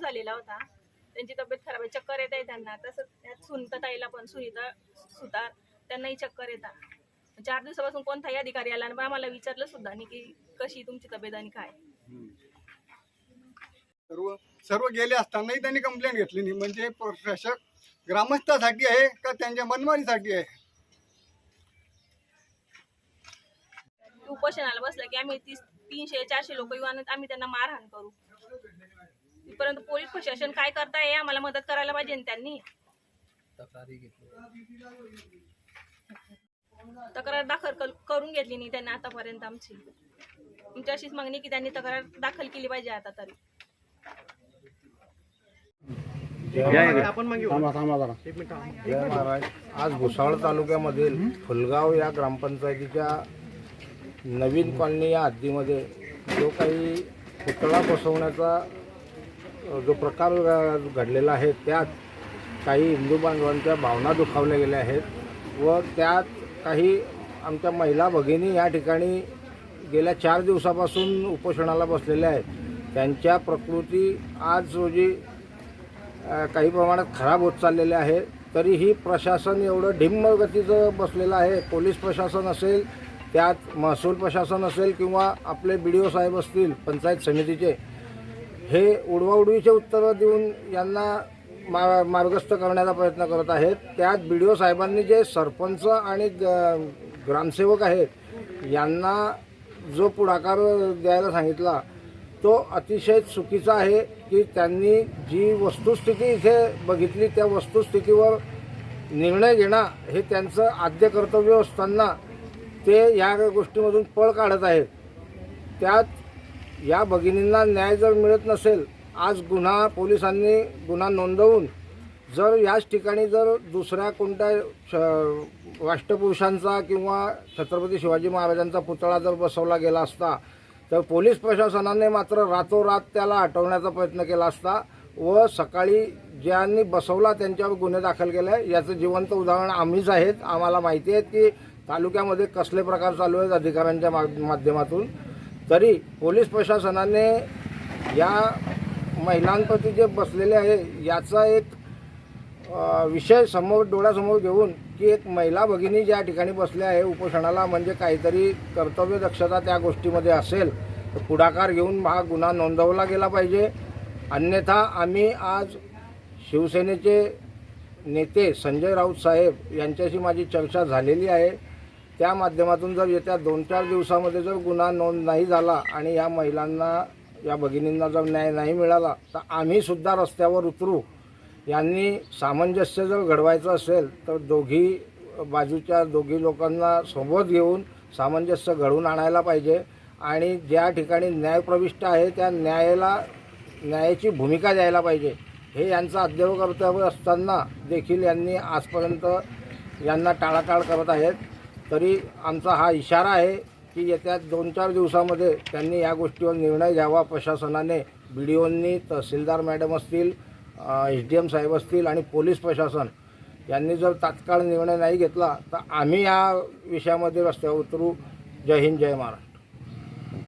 झालेला होता. त्यांची तब्येत खराब आहे. चक्कर येत आहे त्यांना. तसंच त्यात सुनीता ताईला पण सुनीता सुतार त्यांनाही चक्कर येतात. चार दिवसापासून कोणताही अधिकारी आला आणि आम्हाला विचारलं सुद्धा नाही की कशी तुमची तब्येत आणि काय. सर्व सर्व गेले असतानाही त्यांनी कंप्लेंट घेतली नाही. म्हणजे प्रशासक ग्रामस्थासाठी आहे का त्यांच्या मनमानीसाठी आहे? उपोषणाला बसलं की आम्ही तीस तीनशे चारशे लोक येऊ आणि आम्ही त्यांना मारहाण करू. परंतु पोलीस प्रशासन काय करताय आम्हाला मदत करायला पाहिजे त्यांनी. तक्रार दाखल कल- करून घेतली नाही त्यांनी आतापर्यंत आमची. तुमची अशीच मागणी की त्यांनी तक्रार दाखल केली पाहिजे आता तरी. आज भुसावळ तालुक्यामधील फुलगाव या ग्रामपंचायतीच्या नवीन कॉलनी या हद्दीमध्ये जो काही पुतळा बसवण्याचा जो प्रकार घडलेला आहे त्यात काही हिंदू बांधवांच्या भावना दुखावल्या गेल्या आहेत व त्यात काही आमच्या महिला भगिनी या ठिकाणी गेल्या चार दिवसापासून उपोषणाला बसलेल्या आहेत. त्यांच्या प्रकृती आज रोजी काही प्रमाणात खराब होत चाललेल्या आहे तरीही प्रशासन एवढं ढिम्म गतीचं बसलेलं आहे. पोलीस प्रशासन असेल त्यात महसूल प्रशासन असेल किंवा आपले बी डी ओ साहेब असतील पंचायत समितीचे हे उडवाउडवीचे उत्तरं देऊन यांना मा मार्गस्थ करण्याचा प्रयत्न करत आहेत. त्यात बी डी ओ साहेबांनी जे सरपंच आणि ग्रामसेवक आहेत यांना जो पुढाकार द्यायला सांगितला तो अतिशय चुकीचा आहे की त्यांनी जी वस्तुस्थिती इथे बघितली त्या वस्तुस्थितीवर निर्णय घेणं हे त्यांचं आद्य कर्तव्य असताना ते या गोष्टीमधून पळ काढत आहेत. त्यात या भगिनींना न्याय जर मिळत नसेल आज गुन्हा पोलिसांनी गुन्हा नोंदवून जर याच ठिकाणी जर दुसऱ्या कोणत्या श- राष्ट्रपुरुषांचा किंवा छत्रपती शिवाजी महाराजांचा पुतळा जर बसवला गेला असता तर पोलीस प्रशासनाने मात्र रातोरात त्याला हटवण्याचा प्रयत्न केला असता व सकाळी ज्यांनी बसवला त्यांच्यावर गुन्हे दाखल केले. याचं जिवंत उदाहरण आम्हीच आहेत. आम्हाला माहिती आहे की तालुक्यामध्ये कसले प्रकार चालू आहेत अधिकाऱ्यांच्या मा- माध्यमातून. तरी पोलीस प्रशासनाने या महिलांप्रती जे बसलेले आहे याचा एक विषय समोर डोळ्यासमोर घेऊन की एक महिला भगिनी ज्या ठिकाणी बसल्या आहे उपोषणाला म्हणजे काहीतरी कर्तव्य दक्षता त्या गोष्टीमध्ये असेल तर पुढाकार घेऊन हा गुन्हा नोंदवला गेला पाहिजे. अन्यथा आम्ही आज शिवसेनेचे नेते संजय राऊत साहेब यांच्याशी माझी चर्चा झालेली आहे. त्या माध्यमातून जर येत्या दोन चार दिवसामध्ये जर गुन्हा नोंद नाही झाला आणि या महिलांना या भगिनींना जर न्याय नाही मिळाला तर आम्ही सुद्धा रस्त्यावर उतरू. यांनी सामंजस्य जर घडवायचं असेल तर दोघी बाजूच्या दोघी लोकांना सोबत घेऊन सामंजस्य घडवून आणायला पाहिजे. आणि ज्या ठिकाणी न्यायप्रविष्ट आहे त्या न्यायाला न्यायाची भूमिका द्यायला पाहिजे. हे यांचं अध्यव कर्तव्य असताना देखील यांनी आजपर्यंत यांना टाळाटाळ करत आहेत. तरी आमचा हा इशारा आहे की येत्या दोन चार दिवसामध्ये त्यांनी या गोष्टीवर निर्णय घ्यावा. प्रशासनाने बी डी ओंनी तहसीलदार मॅडम असतील एच डी एम साहेब असतील आणि पोलीस प्रशासन यांनी जर तात्काळ निर्णय नाही घेतला तर आम्ही या विषयामध्ये रस्त्यावर उतरू. जय हिंद जय महाराष्ट्र.